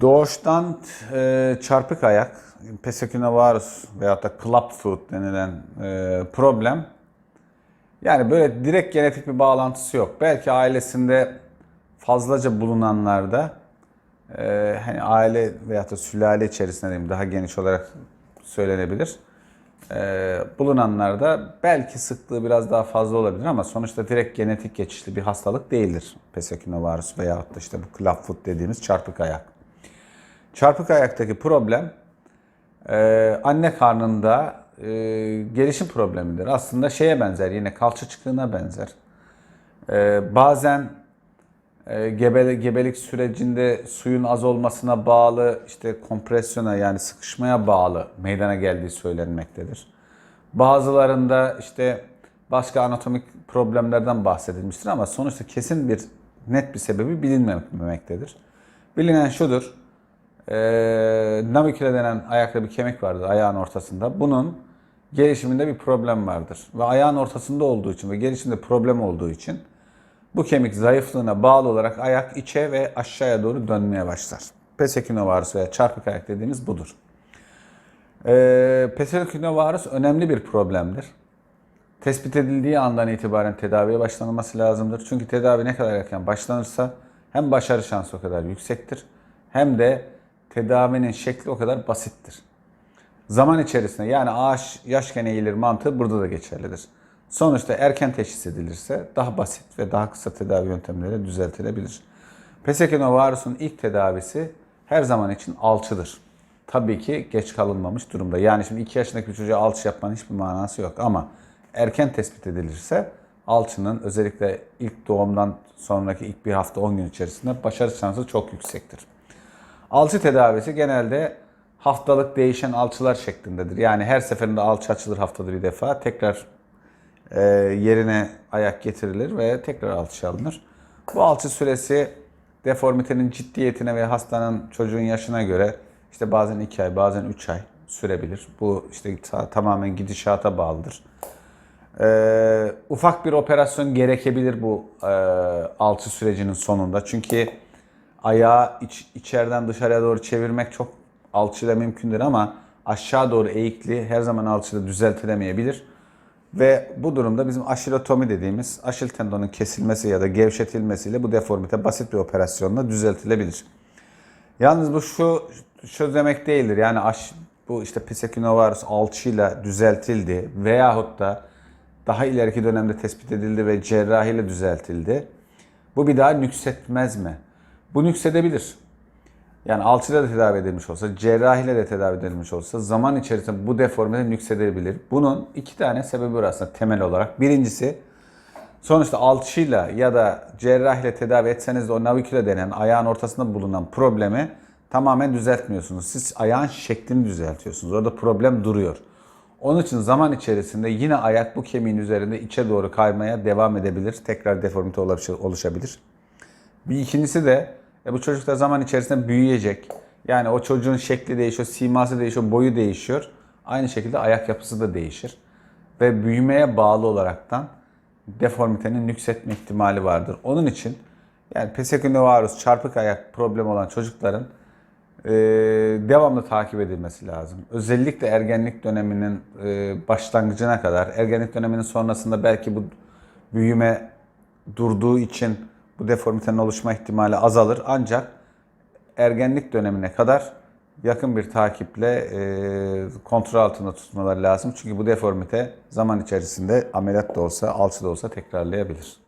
Doğuştan e, çarpık ayak, pesekünovarus veyahut da clubfoot denilen e, problem yani böyle direkt genetik bir bağlantısı yok. Belki ailesinde fazlaca bulunanlarda e, hani aile veyahut da sülale içerisinde diyeyim daha geniş olarak söylenebilir. E, bulunanlarda belki sıklığı biraz daha fazla olabilir ama sonuçta direkt genetik geçişli bir hastalık değildir. Pesekünovarus veyahut da işte bu clubfoot dediğimiz çarpık ayak. Çarpık ayaktaki problem e, anne karnında e, gelişim problemidir. Aslında şeye benzer, yine kalça çıkığına benzer. E, bazen gebele, gebelik sürecinde suyun az olmasına bağlı, işte kompresyona yani sıkışmaya bağlı meydana geldiği söylenmektedir. Bazılarında işte başka anatomik problemlerden bahsedilmiştir ama sonuçta kesin bir net bir sebebi bilinmemektedir. Bilinen şudur, e, naviküle denen ayakta bir kemik vardır ayağın ortasında. Bunun gelişiminde bir problem vardır. Ve ayağın ortasında olduğu için ve gelişimde problem olduğu için bu kemik zayıflığına bağlı olarak ayak içe ve aşağıya doğru dönmeye başlar. Pesekinovarus veya çarpık ayak dediğimiz budur. E, pesekinovarus önemli bir problemdir. Tespit edildiği andan itibaren tedaviye başlanılması lazımdır. Çünkü tedavi ne kadar erken başlanırsa hem başarı şansı o kadar yüksektir hem de tedavinin şekli o kadar basittir. Zaman içerisinde yani ağaç yaşken eğilir mantığı burada da geçerlidir. Sonuçta erken teşhis edilirse daha basit ve daha kısa tedavi yöntemleri düzeltilebilir. Pesekinovarus'un ilk tedavisi her zaman için alçıdır. Tabii ki geç kalınmamış durumda. Yani şimdi 2 yaşındaki bir çocuğa alçı yapmanın hiçbir manası yok ama erken tespit edilirse alçının özellikle ilk doğumdan sonraki ilk bir hafta 10 gün içerisinde başarı şansı çok yüksektir. Alçı tedavisi genelde haftalık değişen alçılar şeklindedir. Yani her seferinde alçı açılır haftada bir defa. Tekrar e, yerine ayak getirilir ve tekrar alçı alınır. Bu alçı süresi deformitenin ciddiyetine ve hastanın çocuğun yaşına göre işte bazen 2 ay bazen 3 ay sürebilir. Bu işte ta- tamamen gidişata bağlıdır. Ee, ufak bir operasyon gerekebilir bu e, alçı sürecinin sonunda. Çünkü ayağı iç, içeriden dışarıya doğru çevirmek çok alçıyla mümkündür ama aşağı doğru eğikli her zaman alçıyla düzeltilemeyebilir. Ve bu durumda bizim aşilotomi dediğimiz aşil tendonun kesilmesi ya da gevşetilmesiyle bu deformite basit bir operasyonla düzeltilebilir. Yalnız bu şu şu demek değildir. Yani aş, bu işte pesekinovarus alçıyla düzeltildi veyahut da daha ileriki dönemde tespit edildi ve cerrahiyle düzeltildi. Bu bir daha nüksetmez mi? Bu nüksedebilir. Yani alçıyla da tedavi edilmiş olsa, cerrahiyle de tedavi edilmiş olsa zaman içerisinde bu deformite nüksedebilir. Bunun iki tane sebebi var aslında temel olarak. Birincisi sonuçta alçıyla ya da cerrahiyle tedavi etseniz de o naviküle denen ayağın ortasında bulunan problemi tamamen düzeltmiyorsunuz. Siz ayağın şeklini düzeltiyorsunuz. Orada problem duruyor. Onun için zaman içerisinde yine ayak bu kemiğin üzerinde içe doğru kaymaya devam edebilir. Tekrar deformite oluşabilir. Bir ikincisi de e, bu çocuklar zaman içerisinde büyüyecek. Yani o çocuğun şekli değişiyor, siması değişiyor, boyu değişiyor. Aynı şekilde ayak yapısı da değişir. Ve büyümeye bağlı olaraktan deformitenin nüksetme ihtimali vardır. Onun için yani pesekinovarus, çarpık ayak problemi olan çocukların e, devamlı takip edilmesi lazım. Özellikle ergenlik döneminin e, başlangıcına kadar, ergenlik döneminin sonrasında belki bu büyüme durduğu için bu deformitenin oluşma ihtimali azalır. Ancak ergenlik dönemine kadar yakın bir takiple e, kontrol altında tutmaları lazım. Çünkü bu deformite zaman içerisinde ameliyat da olsa, alçı da olsa tekrarlayabilir.